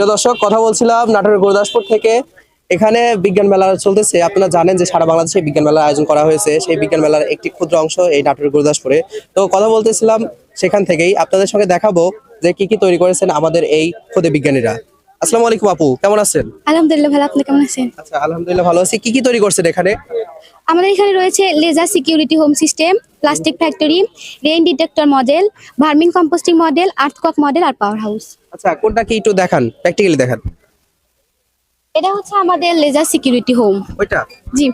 প্রিয় দর্শক কথা বলছিলাম নাটোরের গুরুদাসপুর থেকে। এখানে বিজ্ঞান মেলা চলতেছে। আপনারা জানেন যে সারা বাংলাদেশে বিজ্ঞান মেলার আয়োজন করা হয়েছে। সেই বিজ্ঞান মেলার একটি ক্ষুদ্র অংশ এই নাটোরের গুরুদাসপুরে। তো কথা বলতেছিলাম সেখান থেকেই। আপনাদের সঙ্গে দেখাবো যে কি কি তৈরি করেছেন আমাদের এই ক্ষুদে বিজ্ঞানীরা। আসসালামু আলাইকুম আপু কেমন আছেন? আলহামদুলিল্লাহ ভালো আপনি কেমন আছেন? আচ্ছা আলহামদুলিল্লাহ ভালো আছি। কি কি তৈরি করছেন এখানে? আমাদের এখানে রয়েছে laser security home system plastic factory rain detector model vermicomposting model earthquake model আর পাওয়ার হাউস আচ্ছা কোনটা কি একটু দেখান প্র্যাকটিক্যালি দেখান। এটা হচ্ছে আমাদের লেজার সিকিউরিটি হোম। ওইটা? জি।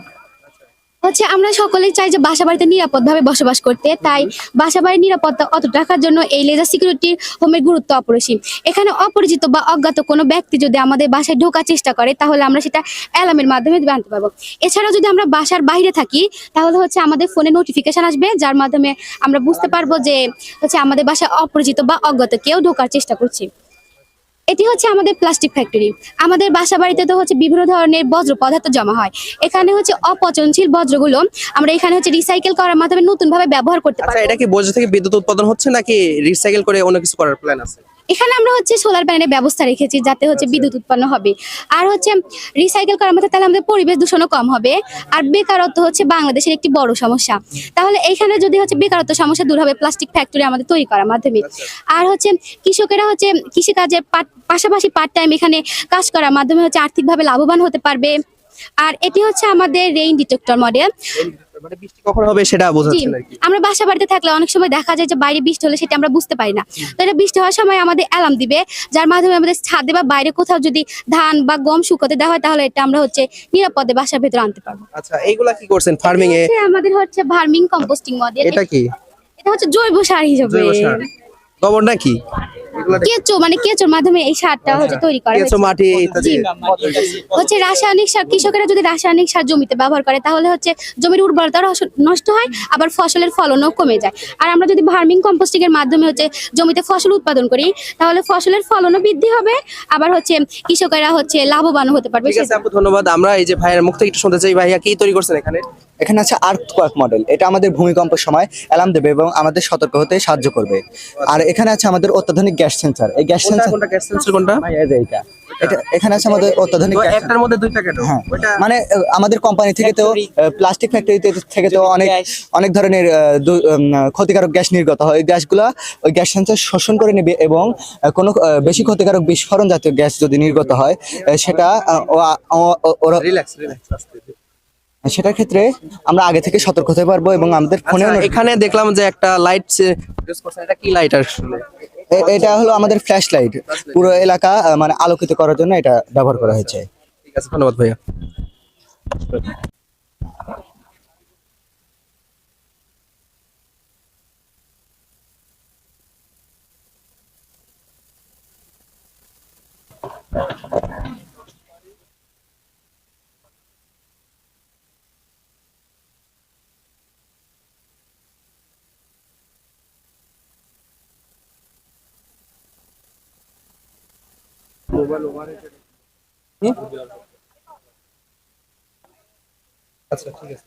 হচ্ছে আমরা সকলেই চাই যে বাসা বাড়িতে নিরাপদভাবে বসবাস করতে, তাই বাসা বাড়ির নিরাপত্তা অত রাখার জন্য এই লেজার সিকিউরিটি হোমের গুরুত্ব অপরিসীম। এখানে অপরিচিত বা অজ্ঞাত কোনো ব্যক্তি যদি আমাদের বাসায় ঢোকার চেষ্টা করে, তাহলে আমরা সেটা অ্যালার্মের মাধ্যমে জানতে পারব। এছাড়াও যদি আমরা বাসার বাইরে থাকি, তাহলে হচ্ছে আমাদের ফোনে নোটিফিকেশন আসবে, যার মাধ্যমে আমরা বুঝতে পারব যে হচ্ছে আমাদের বাসায় অপরিচিত বা অজ্ঞাত কেউ ঢোকার চেষ্টা করছে। এটি হচ্ছে আমাদের প্লাস্টিক ফ্যাক্টরি। আমাদের বাসা বাড়িতে তো হচ্ছে বিভিন্ন ধরনের বজ্র পদার্থ জমা হয়। এখানে হচ্ছে অপচনশীল বজ্রগুলো আমরা এখানে হচ্ছে রিসাইকেল করার মাধ্যমে নতুন ভাবে ব্যবহার করতে আচ্ছা পারি এটা কি বজ্র থেকে বিদ্যুৎ উৎপাদন হচ্ছে নাকি রিসাইকেল করে অন্য কিছু করার প্ল্যান আছে? এখানে আমরা হচ্ছে সোলার প্যানেলের ব্যবস্থা রেখেছি যাতে হচ্ছে বিদ্যুৎ উৎপন্ন হবে। আর হচ্ছে রিসাইকেল করার মধ্যে তাহলে আমাদের পরিবেশ দূষণও কম হবে। আর বেকারত্ব হচ্ছে বাংলাদেশের একটি বড় সমস্যা। তাহলে এইখানে যদি হচ্ছে বেকারত্ব সমস্যা দূর হবে প্লাস্টিক ফ্যাক্টরি আমাদের তৈরি করার মাধ্যমে। আর হচ্ছে কৃষকেরা হচ্ছে কৃষিকাজের পাশাপাশি পার্ট টাইম এখানে কাজ করার মাধ্যমে হচ্ছে আর্থিকভাবে লাভবান হতে পারবে। আর এটি হচ্ছে আমাদের রেইন ডিটেক্টর মডেল মানে বৃষ্টি কখন হবে সেটা বোঝাচ্ছেন আর কি। আমরা বাসা বাড়িতে থাকলে অনেক সময় দেখা যায় যে বাইরে বৃষ্টি হলে সেটা আমরা বুঝতে পারি না। তো এটা বৃষ্টি হওয়ার সময় আমাদের অ্যালার্ম দিবে যার মাধ্যমে আমাদের ছাদে বা বাইরে কোথাও যদি ধান বা গম শুকোতে দেওয়া হয় তাহলে এটা আমরা হচ্ছে নিরাপদে বাসার ভেতরে আনতে পারব। আচ্ছা এইগুলা কি করছেন ফার্মিং এ আমাদের হচ্ছে ভার্মিং কম্পোস্টিং মডেল এটা কি? এটা হচ্ছে জৈব সার হিসেবে। জৈব সার। গোবর নাকি? কেঁচো মানে কেঁচোর মাধ্যমে এই সারটা হচ্ছে তৈরি করা কেঁচো মাটি ইত্যাদি। হচ্ছে রাসায়নিক সার কৃষকেরা যদি রাসায়নিক সার জমিতে ব্যবহার করে তাহলে হচ্ছে জমির উর্বরতা নষ্ট হয় আবার ফসলের ফলনও কমে যায়। আর আমরা যদি ভার্মিং কম্পোস্টিং এর মাধ্যমে হচ্ছে জমিতে ফসল উৎপাদন করি তাহলে ফসলের ফলনও বৃদ্ধি হবে আবার হচ্ছে কৃষকেরা হচ্ছে লাভবান হতে পারবে। ধন্যবাদ। আমরা এই যে ভাইয়ের মুখ থেকে একটু শুনতে চাই ভাইয়া কি তৈরি করছেন এখানে? এখানে আছে আর্থ কোয়াক মডেল এটা আমাদের ভূমিকম্পের সময় অ্যালার্ম দেবে এবং আমাদের সতর্ক হতে সাহায্য করবে। আর এখানে আছে আমাদের অত্যাধুনিক গ্যাস সেন্সার এই গ্যাস সেন্সার কোনটা গ্যাস সেন্সর কোনটা? এইটা। এটা এখানে আছে আমাদের অত্যাধুনিক একটার মধ্যে দুইটা কেন? হ্যাঁ। মানে আমাদের কোম্পানি থেকে তো প্লাস্টিক ফ্যাক্টরি থেকে তো অনেক অনেক ধরনের ক্ষতিকারক গ্যাস নির্গত হয়। ওই গ্যাসগুলো ওই গ্যাস সেন্সার শোষণ করে নেবে এবং কোনো বেশি ক্ষতিকারক বিস্ফোরণ জাতীয় গ্যাস যদি নির্গত হয় আহ, সেটা ও- ও- ও- ওরা রিল্যাক্স রিল্যাক্স সেটার ক্ষেত্রে আমরা আগে থেকে সতর্ক হতে পারব এবং আমাদের ফোনে আচ্ছা, এখানে দেখলাম যে একটা লাইট এটা কি লাইট আসলে? এটা হলো আমাদের ফ্ল্যাশ লাইট পুরো এলাকা মানে আলোকিত করার জন্য এটা ব্যবহার করা হয়েছে। ঠিক আছে ধন্যবাদ ভাইয়া। আচ্ছা ঠিক আছে।